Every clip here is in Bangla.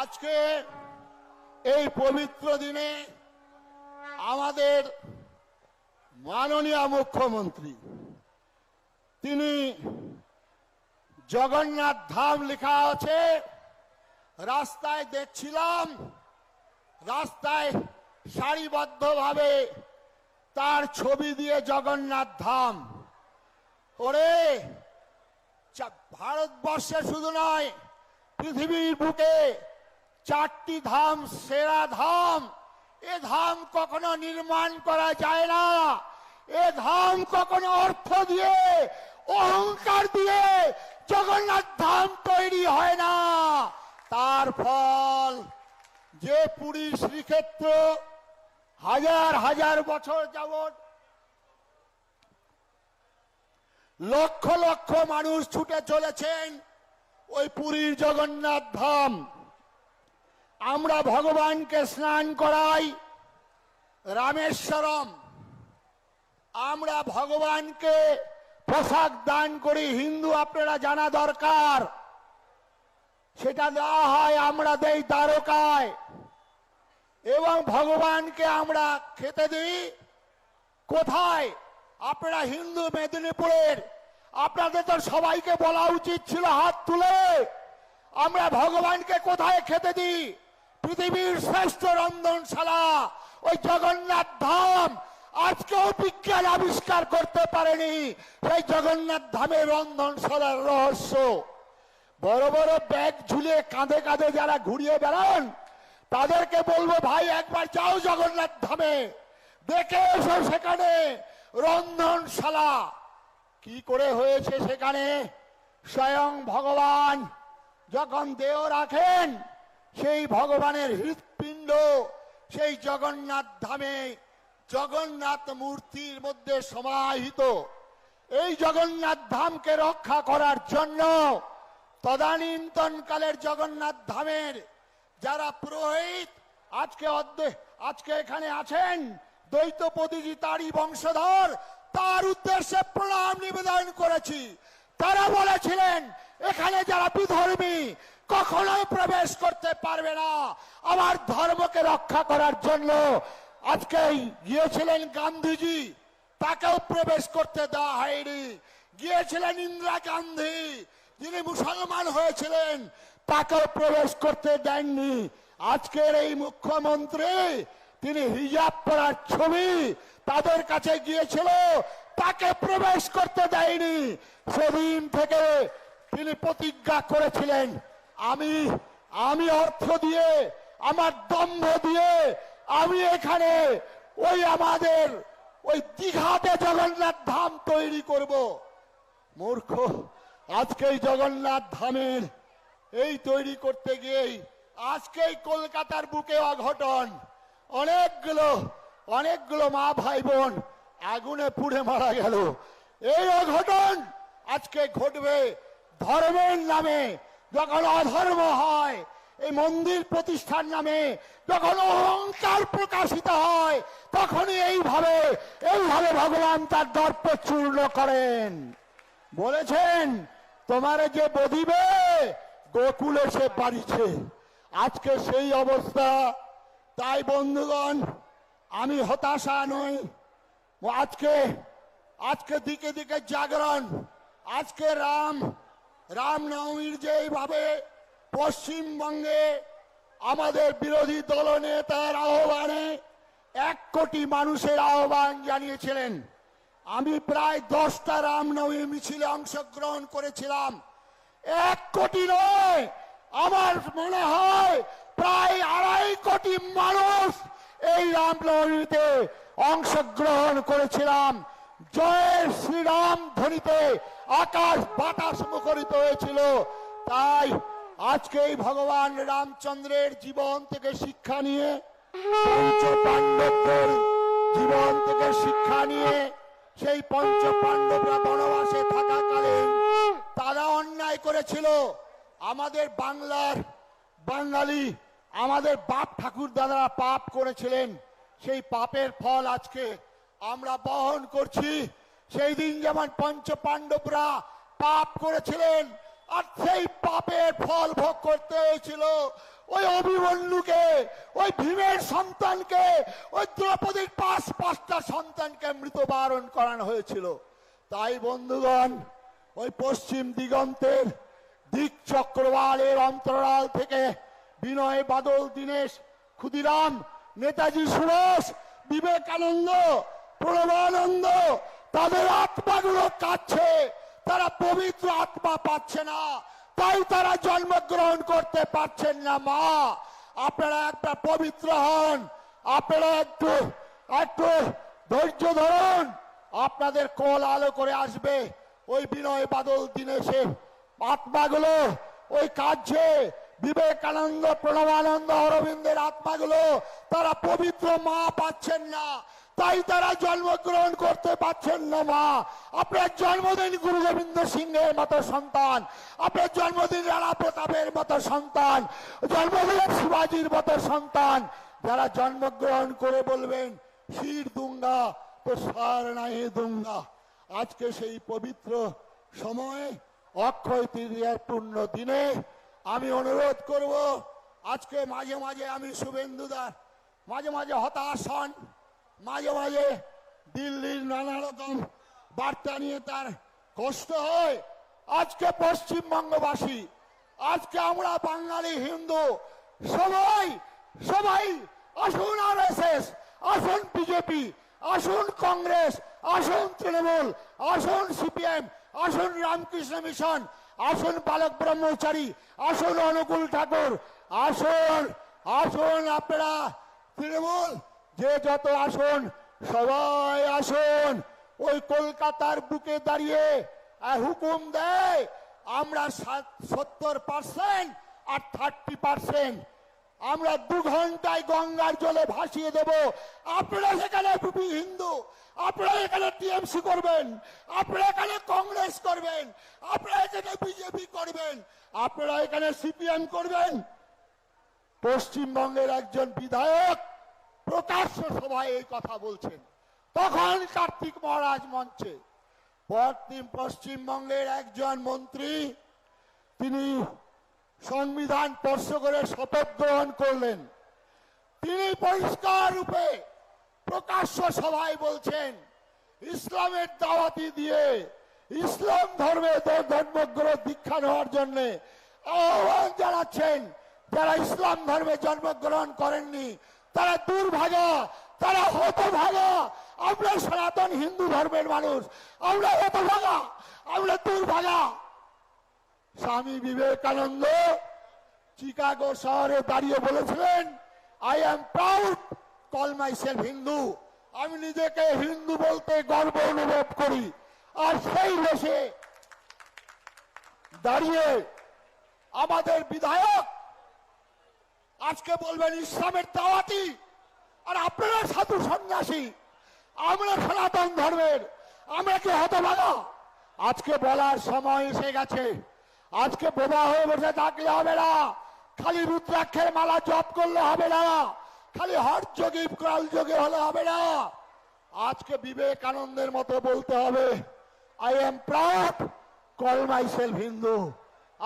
আজকে এই পবিত্র দিনে আমাদের মাননীয় মুখ্যমন্ত্রী, তিনি জগন্নাথ ধাম লেখা আছে, রাস্তায় দেখছিলাম, রাস্তায় সারিবদ্ধভাবে তার ছবি দিয়ে জগন্নাথ ধাম। ওরে ভারতবর্ষে শুধু নয়, পৃথিবীর বুকে চারটি ধাম, সেরা ধাম। এ ধাম কখনো নির্মাণ করা যায় না। এ ধাম কখনো অর্থ দিয়ে, অহংকার দিয়ে জগন্নাথ ধাম তৈরি হয় না। তার ফল, যে পুরী শ্রীক্ষেত্র হাজার হাজার বছর যাবত লক্ষ লক্ষ মানুষ ছুটে চলেছেন, ওই পুরীর জগন্নাথ ধাম। আমরা ভগবানকে স্নান করাই। রামেশ্বরম, আমরা ভগবানকে পোশাক দান করি, হিন্দু আপনারা জানা দরকার। সেটা দেওয়া হয় আমরা দেই দ্বারকায়। এবং ভগবানকে আমরা খেতে দিই। কোথায়? আপনারা হিন্দু মেদিনীপুরের। আপনাদের তো সবাইকে বলা উচিত ছিল হাত তুলে। আমরা ভগবানকে কোথায় খেতে দিই? পৃথিবীর শ্রেষ্ঠ রন্ধনশালা, ওই জগন্নাথ ধাম আজকেও বিজ্ঞান আবিষ্কার করতে পারেনি। সেই জগন্নাথ ধামের রন্ধনশালার রহস্য। বড় বড় ব্যাগ ঝুলিয়ে কাঁধে কাঁধে যারা ঘুরিয়ে বেড়ান, তাদেরকে বলব, ভাই, একবার যাও জগন্নাথ ধামে। দেখে এসো সেখানে রন্ধনশালা। কি করে হয়েছে সেখানে? স্বয়ং ভগবান যখন দেহ রাখেন সেই ভগবানের হৃৎপিণ্ড, সেই জগন্নাথ ধামে জগন্নাথ মূর্তির মধ্যে সমাহিত। এই জগন্নাথ ধামকে রক্ষা করার জন্য তদানীন্তন কালের জগন্নাথ ধামের যারা পুরোহিত আজকে আজকে এখানে আছেন দ্বৈতপতিজি তারই বংশধর, তার উদ্দেশ্যে প্রণাম নিবেদন করেছি। তারা বলেছিলেন, এখানে যারা বিধর্মী কখনোই প্রবেশ করতে পারবে না। আমার ধর্মকে রক্ষা করার জন্য আজকে গিয়েছিলেন গান্ধীজি, তাকেও প্রবেশ করতে দেওয়া হয়নি। গিয়েছিলেন ইন্দিরা গান্ধী, যিনি মুসলমান হয়েছিলেন, তাকেও প্রবেশ করতে দেননি। আজকের এই মুখ্যমন্ত্রী, তিনি হিজাব পরার ছবি তাদের কাছে গিয়েছিল, তাকে প্রবেশ করতে দেয়নি। সেদিন থেকে তিনি প্রতিজ্ঞা করেছিলেন আমি আমি অর্থ দিয়ে, আমার দম্ভ দিয়ে আমি এখানে ওই আমাদের, ওই দীঘাতে জগন্নাথ ধাম তৈরি করব। মূর্খ আজকে এই জগন্নাথ ধামের এই তৈরি করতে গিয়েই আজকেই কলকাতার বুকে অঘটন। অনেকগুলো অনেকগুলো মা ভাই বোন আগুনে পুড়ে মারা গেল। এই অঘটন আজকে ঘটবে ধর্মের নামে যখন অধর্ম হয়, এই মন্দির প্রতিষ্ঠার নামে যখন অহংকার প্রকাশিত হয়, তখনই এইভাবে এইভাবে ভগবান তার দর্প চূর্ণ করেন। বলেছেন, তোমারে যে বদিবে, গোকুলে সে পারিছে আজকে সেই অবস্থা। তাই বন্ধুগণ, আমি হতাশা নই। আজকে আজকে দিকে দিকে জাগরণ। আজকে রাম রামনবমীর যেভাবে পশ্চিমবঙ্গে আমাদের বিরোধী দলনেতার আহ্বানে এক কোটি মানুষের আহ্বান জানিয়েছিলেন। আমি প্রায় দশটা রামনবমী মিছিলে অংশগ্রহণ করেছিলাম। এক কোটি নয়, আমার মনে হয় প্রায় আড়াই কোটি মানুষ এই রামনবমীতে অংশগ্রহণ করেছিলাম। জয় শ্রীরাম ধ্বনিতে আকাশ বাতাস মুখরিত হয়েছিল। তাই আজকে এই ভগবান রামচন্দ্রের জীবন থেকে শিক্ষা নিয়ে পঞ্চ পাণ্ডবদের জীবন থেকে শিক্ষা নিয়ে, সেই পঞ্চ পাণ্ডবরা বনবাসে থাকাকালীন তারা অন্যায় করেছিল। আমাদের বাংলার বাঙালি, আমাদের বাপ ঠাকুর দাদারা পাপ করেছিলেন। সেই পাপের ফল আজকে আমরা বহন করছি। সেই দিন যেমন পঞ্চ পাণ্ডবরা পাপ করেছিলেন, আর সেই পাপের ফল ভোগ করতে হয়েছিল। ওই অভিমন্যুকে, ওই ভীমের সন্তানকে, ওই দ্রৌপদীর পাঁচ পাঁচটা সন্তানকে মৃতবারণ করানো হয়েছিল। তাই বন্ধুগণ, ওই পশ্চিম দিগন্তের দিক চক্রবালের অন্তরাল থেকে বিনয়, বাদল, দীনেশ, ক্ষুদিরাম, নেতাজি সুভাষ বিবেকানন্দ প্রণবানন্দ তাদের আত্মাগুলো কাচ্ছে তারা পবিত্র আত্মা পাচ্ছে না। তাই তারা জন্মগ্রহণ করতে পারছেন না, মা। আপনারা একটা পবিত্র হন। আপনারা একটু একটু ধৈর্য ধরুন। আপনাদের কল আলো করে আসবে। ওই বিনয় বাদল দিনেশের আত্মাগুলো, ওই কাজে বিবেকানন্দ, প্রণবানন্দ, অরবিন্দের আত্মাগুলো, তারা পবিত্র মা পাচ্ছেন না। তাই তারা জন্মগ্রহণ করতে পারছেন না, মা। আপনার জন্মদিন গুরু গোবিন্দ সিংহের মতো সন্তান। আপনার জন্মদিন রানা প্রতাপের মতো সন্তান। জন্মদিন শিবাজির মতো সন্তান। যারা জন্মগ্রহণ করে বলবেন, শির দুঙ্গা তো সার নাই দুঙ্গা। আজকে সেই পবিত্র সময়ে, অক্ষয় তৃতীয়ার পূর্ণ দিনে আমি অনুরোধ করব, আজকে মাঝে মাঝে আমি শুভেন্দুদার, মাঝে মাঝে হতাশ হন। মাঝে মাঝে দিল্লির নানা রকম বার্তা নিয়ে তার কষ্ট হয়। আজকে পশ্চিমবঙ্গবাসী, আজকে আমরা বাঙালি হিন্দু, সবাই সবাই আসুন আর আসুন বিজেপি, আসুন কংগ্রেস, আসুন তৃণমূল, আসুন সিপিএম, আসুন রামকৃষ্ণ মিশন, আসুন বালক ব্রহ্মচারী, আসুন অনুকূল ঠাকুর, আসুন আসুন আপনারা তৃণমূল। যে যত আসুন, সবাই আসুন। ওই কলকাতার বুকে দাঁড়িয়ে হুকুম দেয়, আমরা সত্তর পার্সেন্ট আর থার্টি পার্সেন্ট আমরা দু ঘন্টায় গঙ্গার জলে ভাসিয়ে দেব। আপনারা সেখানে হিন্দু, আপনারা এখানে টিএমসি করবেন, আপনারা এখানে কংগ্রেস করবেন, আপনারা এখানে বিজেপি করবেন, আপনারা এখানে সিপিএম করবেন। পশ্চিমবঙ্গের একজন বিধায়ক প্রকাশ্য সভায় এই কথা বলছেন। তখন কার্তিক মহারাজ মঞ্চে পশ্চিম পশ্চিমবঙ্গের একজন মন্ত্রী, তিনি সংবিধান স্পর্শ করে শপথ গ্রহণ করলেন। তিনি পরিষ্কার রূপে প্রকাশ্য সভায় বলছেন, ইসলামের দাওয়াতি দিয়ে ইসলাম ধর্মে ধর্মগ্রহ দীক্ষা নেওয়ার জন্য আহ্বান জানাচ্ছেন, যারা ইসলাম ধর্মে জন্মগ্রহণ করেননি তারা দুর্ভাগা, তারা হতভাগা। আমরা সনাতন হিন্দু ধর্মের মানুষ। আমরা হতভাগা, আমরা দুর্ভাগা। স্বামী বিবেকানন্দ চিকাগো শহরে দাঁড়িয়ে বলেছিলেন I am proud call myself Hindu আমি নিজেকে হিন্দু বলতে গর্ব অনুভব করি। আর সেই দেশে দাঁড়িয়ে আমাদের বিধায়ক আজকে বলবেন ইসলামের দাওয়াতি। আর আপনারা সাধু সন্ন্যাসী, আমরা সনাতন ধর্মের, আমরা কি হতভাগা? আজকে বলার সময় এসে গেছে। আজকে বোবা হয়ে বসে থাকলে হবে না। খালি রুদ্রাক্ষের মালা জপ করলে হবে না। খালি হট যোগী, কাল যোগে হলে হবে না। আজকে বিবেকানন্দের মতো বলতে হবে I am proud call myself Hindu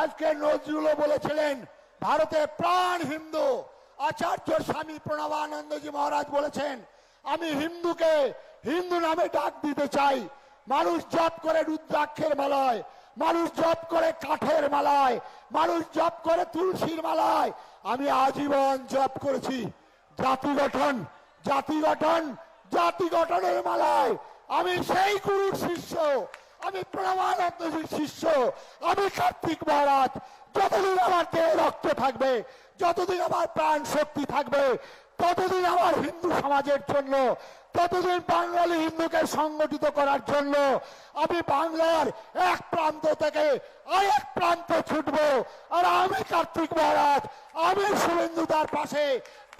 আজকে নজরুলও বলেছিলেন ভারতের প্রাণ হিন্দু। আচার্য স্বামী প্রণবানন্দজি মহারাজ বলেছেন, আমি হিন্দুকে হিন্দু নামে ডাক দিতে চাই। মানুষ জপ করে রুদ্রাক্ষের মালায়, মানুষ জপ করে কাঠের মালায়, মানুষ জপ করে তুলসীর মালায়। আমি আজীবন জপ করেছি। জাতি গঠন জাতি গঠন, জাতি গঠনের মালায়। আমি সেই গুরুর শিষ্য। আমি প্রণবানন্দজির শিষ্য। আমি কার্তিক মহারাজ, যতদিন আমার দেহে রক্ত থাকবে, যতদিন আমার প্রাণ শক্তি থাকবে, ততদিন আমার হিন্দু সমাজের জন্য, ততদিন বাঙালি হিন্দুকে সংগঠিত করার জন্য, আমি বাংলার এক প্রান্ত থেকে আরেক প্রান্ত ছুটব। আর আমি কার্তিক মহারাজ, আমি শুভেন্দুদার পাশে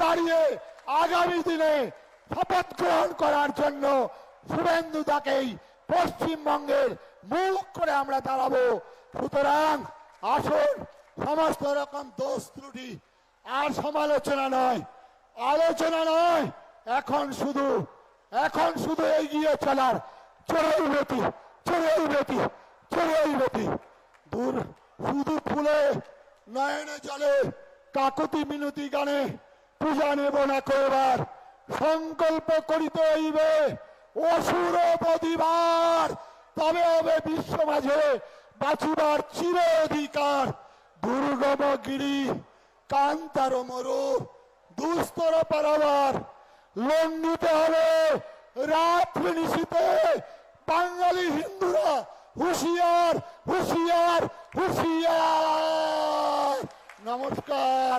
দাঁড়িয়ে আগামী দিনে শপথ গ্রহণ করার জন্য শুভেন্দুদাকেই পশ্চিমবঙ্গের মুখ করে আমরা দাঁড়াবো। সুতরাং আসুন, সমস্ত রকম দোষ ত্রুটি আর সমালোচনা নয়, আলোচনা নয়, এখন শুধু এখন শুধু এগিয়ে চলার চড়াই বেটি চড়াই বেটি চড়াই বেটি দূর, শুধু ফুলে, নয়নে জলে, কাকতি মিনতি গানে, পূজা নেব না করবার সংকল্প করিতে হইবে। অসুর প্রতিবার তবে হবে বিশ্ব মাঝে বাঁচিবার চির অধিকার দুর্গম গিরি কান্তার মরু, দুস্তর পারাবার। লঙ্ঘিতে হবে রাত্রি নিশীতে বাঙালি হিন্দুরা। হুঁশিয়ার হুঁশিয়ার হুঁশিয়ার। নমস্কার।